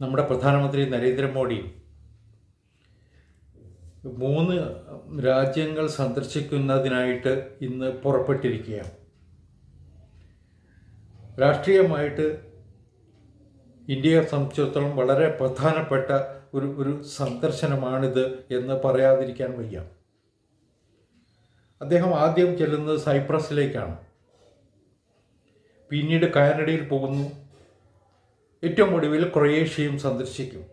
നമ്മുടെ പ്രധാനമന്ത്രി നരേന്ദ്രമോദി മൂന്ന് രാജ്യങ്ങൾ സന്ദർശിക്കുന്നതിനായിട്ട് ഇന്ന് പുറപ്പെട്ടിരിക്കുകയാണ്. രാഷ്ട്രീയമായിട്ട് ഇന്ത്യയെ സംബന്ധിച്ചിടത്തോളം വളരെ പ്രധാനപ്പെട്ട ഒരു ഒരു സന്ദർശനമാണിത് എന്ന് പറയാതിരിക്കാൻ വയ്യ. അദ്ദേഹം ആദ്യം ചെല്ലുന്നത് സൈപ്രസിലേക്കാണ്. പിന്നീട് കാനഡയിൽ പോകുന്നു. ഏറ്റവും ഒടുവിൽ ക്രൊയേഷ്യയും സന്ദർശിക്കും.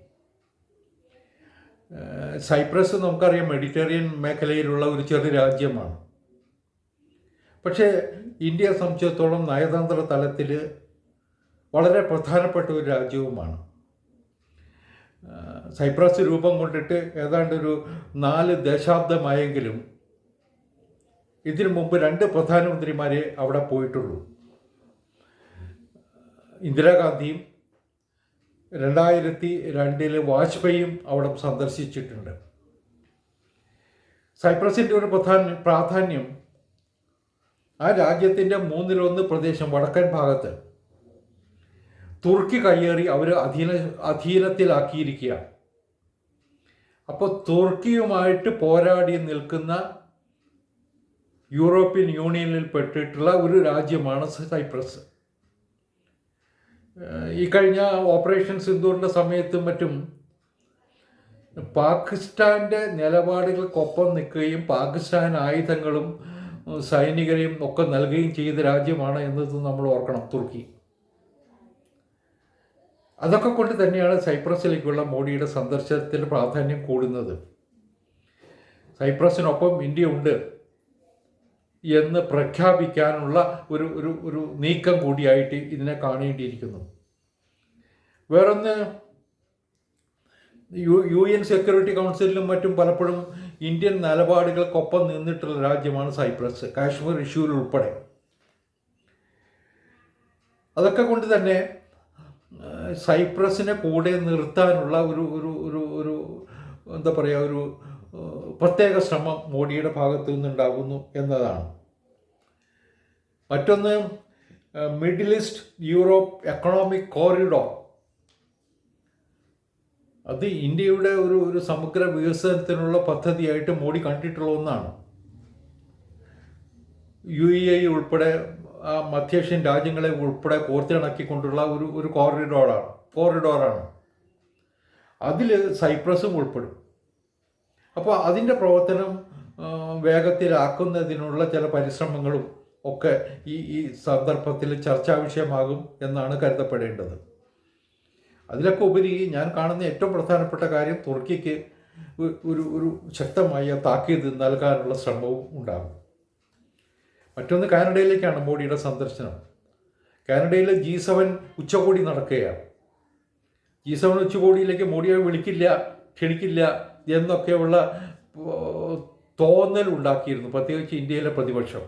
സൈപ്രസ് നമുക്കറിയാം മെഡിറ്ററേനിയൻ മേഖലയിലുള്ള ഒരു ചെറിയ രാജ്യമാണ്. പക്ഷേ ഇന്ത്യയെ സംബന്ധിച്ചിടത്തോളം നയതന്ത്ര തലത്തിൽ വളരെ പ്രധാനപ്പെട്ട ഒരു രാജ്യവുമാണ്. സൈപ്രസ് രൂപം കൊണ്ടിട്ട് ഏതാണ്ട് ഒരു നാല് ദശാബ്ദമായെങ്കിലും ഇതിനു മുമ്പ് രണ്ട് പ്രധാനമന്ത്രിമാരെ അവിടെ പോയിട്ടുള്ളൂ. ഇന്ദിരാഗാന്ധിയും രണ്ടായിരത്തി രണ്ടിൽ വാജ്പേയും അവിടെ സന്ദർശിച്ചിട്ടുണ്ട്. സൈപ്രസിന്റെ ഒരു പ്രധാന പ്രാധാന്യം ആ രാജ്യത്തിന്റെ മൂന്നിലൊന്ന് പ്രദേശം വടക്കൻ ഭാഗത്ത് തുർക്കി കയ്യേറി അവർ അധീന അധീനത്തിലാക്കിയിരിക്കുകയാണ്. അപ്പോൾ തുർക്കിയുമായിട്ട് പോരാടി നിൽക്കുന്ന യൂറോപ്യൻ യൂണിയനിൽ പെട്ടിട്ടുള്ള ഒരു രാജ്യമാണ് സൈപ്രസ്. ഈ കഴിഞ്ഞ ഓപ്പറേഷൻ സിന്ദൂറിന്റെ സമയത്തും മറ്റും പാകിസ്ഥാന്റെ നിലപാടുകൾക്കൊപ്പം നിൽക്കുകയും പാകിസ്ഥാൻ ആയുധങ്ങളും സൈനികരെയും ഒക്കെ നൽകുകയും ചെയ്ത രാജ്യമാണ് എന്നത് നമ്മൾ ഓർക്കണം തുർക്കി. അതൊക്കെ കൊണ്ട് തന്നെയാണ് സൈപ്രസിലേക്കുള്ള മോഡിയുടെ സന്ദർശനത്തിന്റെ പ്രാധാന്യം കൂടുന്നത്. സൈപ്രസിനൊപ്പം ഇന്ത്യ ഉണ്ട് എന്ന് പ്രഖ്യാപിക്കാനുള്ള ഒരു ഒരു ഒരു നീക്കം കൂടിയായിട്ട് ഇതിനെ കാണേണ്ടിയിരിക്കുന്നു. വേറൊന്ന് യു യു എൻ സെക്യൂരിറ്റി കൗൺസിലിലും മറ്റും പലപ്പോഴും ഇന്ത്യൻ നിലപാടുകൾക്കൊപ്പം നിന്നിട്ടുള്ള രാജ്യമാണ് സൈപ്രസ് കാശ്മീർ ഇഷ്യൂവിൽ ഉൾപ്പെടെ. അതൊക്കെ കൊണ്ട് തന്നെ സൈപ്രസിനെ കൂടെ നിർത്താനുള്ള ഒരു ഒരു ഒരു എന്താ പറയുക ഒരു പ്രത്യേക ശ്രമം മോഡിയുടെ ഭാഗത്തു നിന്നുണ്ടാകുന്നു എന്നതാണ്. മറ്റൊന്ന് middle east Europe economic corridor. അത് ഇന്ത്യയുടെ ഒരു ഒരു സമഗ്ര വികസനത്തിനുള്ള പദ്ധതിയായിട്ട് മോഡി കണ്ടിട്ടുള്ള ഒന്നാണ്. യു ഇ ഐ ഉൾപ്പെടെ മധ്യേഷ്യൻ രാജ്യങ്ങളെ ഉൾപ്പെടെ കോർത്തിണക്കിക്കൊണ്ടുള്ള ഒരു ഒരു കോറിഡോറാണ് കോറിഡോറാണ്. അതിൽ സൈപ്രസും ഉൾപ്പെടും. അപ്പോൾ അതിന്റെ പ്രവർത്തനം വേഗത്തിലാക്കുന്നതിനുള്ള ചില പരിശ്രമങ്ങളും ഒക്കെ ഈ ഈ സന്ദർഭത്തിൽ ചർച്ചാ വിഷയമാകും എന്നാണ് കരുതപ്പെടേണ്ടത്. അതിലൊക്കെ ഉപരി ഞാൻ കാണുന്ന ഏറ്റവും പ്രധാനപ്പെട്ട കാര്യം തുർക്കിക്ക് ഒരു ഒരു ശക്തമായ താക്കീത് നൽകാനുള്ള ശ്രമവും ഉണ്ടാകും. മറ്റൊന്ന് കാനഡയിലേക്കാണ് മോഡിയുടെ സന്ദർശനം. കാനഡയിലെ ജി സെവൻ ഉച്ചകോടി നടക്കുകയാണ്. ജി സെവൻ ഉച്ചകോടിയിലേക്ക് മോഡിയെ വിളിക്കില്ല ക്ഷണിക്കില്ല എന്നൊക്കെയുള്ള തോന്നൽ ഉണ്ടാക്കിയിരുന്നു പ്രത്യേകിച്ച് ഇന്ത്യയിലെ പ്രതിപക്ഷം.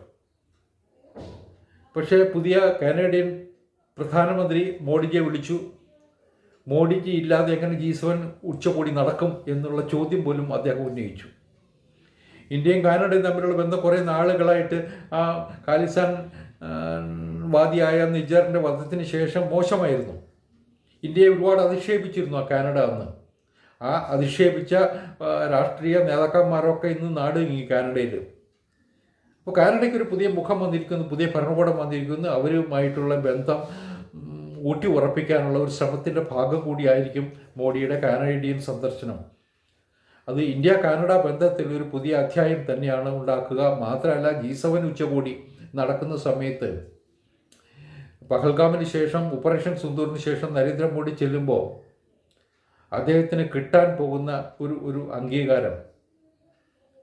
പക്ഷേ പുതിയ കാനഡിയൻ പ്രധാനമന്ത്രി മോഡിജിയെ വിളിച്ചു. മോഡിജി ഇല്ലാതെ എങ്ങനെ ജി സെവൻ ഉച്ചകോടി നടക്കും എന്നുള്ള ചോദ്യം പോലും അദ്ദേഹം ഉന്നയിച്ചു. ഇന്ത്യയും കാനഡയും തമ്മിലുള്ള ബന്ധം കുറേ നാളുകളായിട്ട് ആ ഖാലിസ്ഥാൻ വാദിയായ നിജറിന്റെ വധത്തിന് ശേഷം മോശമായിരുന്നു. ഇന്ത്യയെ ഒരുപാട് അധിക്ഷേപിച്ചിരുന്നു ആ കാനഡ അന്ന്. ആ അധിക്ഷേപിച്ച രാഷ്ട്രീയ നേതാക്കന്മാരൊക്കെ ഇന്ന് നാട് നീങ്ങി കാനഡയിൽ. അപ്പോൾ കാനഡയ്ക്ക് ഒരു പുതിയ മുഖം വന്നിരിക്കുന്നു പുതിയ ഭരണകൂടം വന്നിരിക്കുന്നു. അവരുമായിട്ടുള്ള ബന്ധം ഊട്ടി ഉറപ്പിക്കാനുള്ള ഒരു ശ്രമത്തിന്റെ ഭാഗം കൂടിയായിരിക്കും മോഡിയുടെ കാനഡിയൻ സന്ദർശനം. അത് ഇന്ത്യ കാനഡ ബന്ധത്തിൽ ഒരു പുതിയ അധ്യായം തന്നെയാണ് ഉണ്ടാക്കുക. മാത്രമല്ല ജി സെവൻ ഉച്ചകോടി നടക്കുന്ന സമയത്ത് പഹൽഗാമിന് ശേഷം ഓപ്പറേഷൻ സുന്ദൂറിന് ശേഷം നരേന്ദ്രമോദി ചെല്ലുമ്പോൾ അദ്ദേഹത്തിന് കിട്ടാൻ പോകുന്ന ഒരു ഒരു അംഗീകാരം.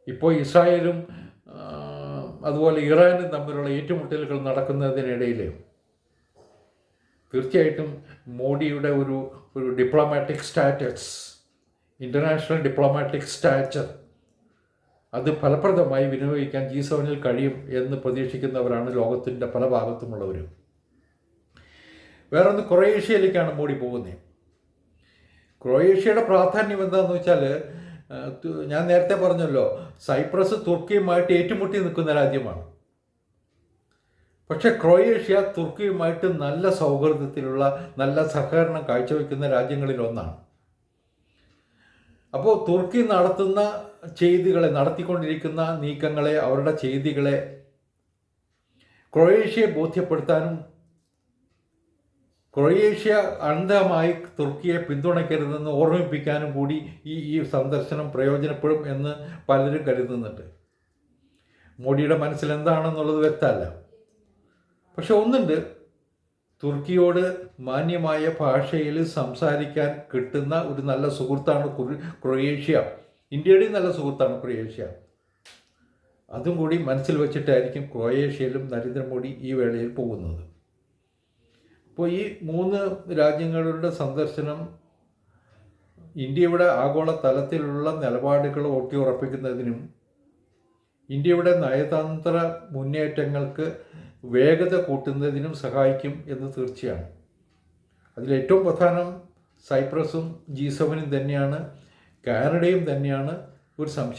ഇപ്പോൾ ഇസ്രായേലും അതുപോലെ ഇറാനും തമ്മിലുള്ള ഏറ്റുമുട്ടലുകൾ നടക്കുന്നതിനിടയിൽ തീർച്ചയായിട്ടും മോഡിയുടെ ഒരു ഒരു diplomatic status international diplomatic status അത് ഫലപ്രദമായി വിനിയോഗിക്കാൻ ജി സെവനിൽ കഴിയും എന്ന് പ്രതീക്ഷിക്കുന്നവരാണ് ലോകത്തിന്റെ പല ഭാഗത്തുമുള്ളവർ വേറൊന്ന് ക്രൊയേഷ്യയിലേക്കാണ് മോഡി പോകുന്നത്. ക്രൊയേഷ്യയുടെ പ്രാധാന്യം എന്താണെന്ന് വെച്ചാൽ ഞാൻ നേരത്തെ പറഞ്ഞല്ലോ സൈപ്രസ് തുർക്കിയുമായിട്ട് ഏറ്റുമുട്ടി നിൽക്കുന്ന രാജ്യമാണ്. പക്ഷെ ക്രൊയേഷ്യ തുർക്കിയുമായിട്ട് നല്ല സൗഹൃദത്തിലുള്ള നല്ല സഹകരണം കാഴ്ചവെക്കുന്ന രാജ്യങ്ങളിൽ ഒന്നാണ്. അപ്പോൾ തുർക്കി നടത്തുന്ന ചെയ്തികളെ നടത്തിക്കൊണ്ടിരിക്കുന്ന നീക്കങ്ങളെ അവരുടെ ചെയ്തികളെ ക്രൊയേഷ്യയെ ബോധ്യപ്പെടുത്താനും ക്രൊയേഷ്യ അന്ധമായി തുർക്കിയെ പിന്തുണയ്ക്കരുതെന്ന് ഓർമ്മിപ്പിക്കാനും കൂടി ഈ ഈ സന്ദർശനം പ്രയോജനപ്പെടും എന്ന് പലരും കരുതുന്നുണ്ട്. മോഡിയുടെ മനസ്സിൽ എന്താണെന്നുള്ളത് വ്യക്തമല്ല. പക്ഷെ ഒന്നുണ്ട്. തുർക്കിയോട് മാന്യമായ ഭാഷയിൽ സംസാരിക്കാൻ കിട്ടുന്ന ഒരു നല്ല സുഹൃത്താണ് ക്രൊയേഷ്യ. ഇന്ത്യയുടെയും നല്ല സുഹൃത്താണ് ക്രൊയേഷ്യ. അതും കൂടി മനസ്സിൽ വെച്ചിട്ടായിരിക്കും ക്രൊയേഷ്യയിലും നരേന്ദ്രമോദി ഈ വേളയിൽ പോകുന്നത്. അപ്പോൾ ഈ മൂന്ന് രാജ്യങ്ങളുടെ സന്ദർശനം ഇന്ത്യയുടെ ആഗോള തലത്തിലുള്ള നിലപാടുകൾ ഓട്ടി ഉറപ്പിക്കുന്നതിനും ഇന്ത്യയുടെ നയതന്ത്ര മുന്നേറ്റങ്ങൾക്ക് വേഗത കൂട്ടുന്നതിനും സഹായിക്കും എന്ന് തീർച്ചയാണ്. അതിലേറ്റവും പ്രധാനം സൈപ്രസും ജി സെവനും തന്നെയാണ്. കാനഡയും തന്നെയാണ്. ഒരു സംശയം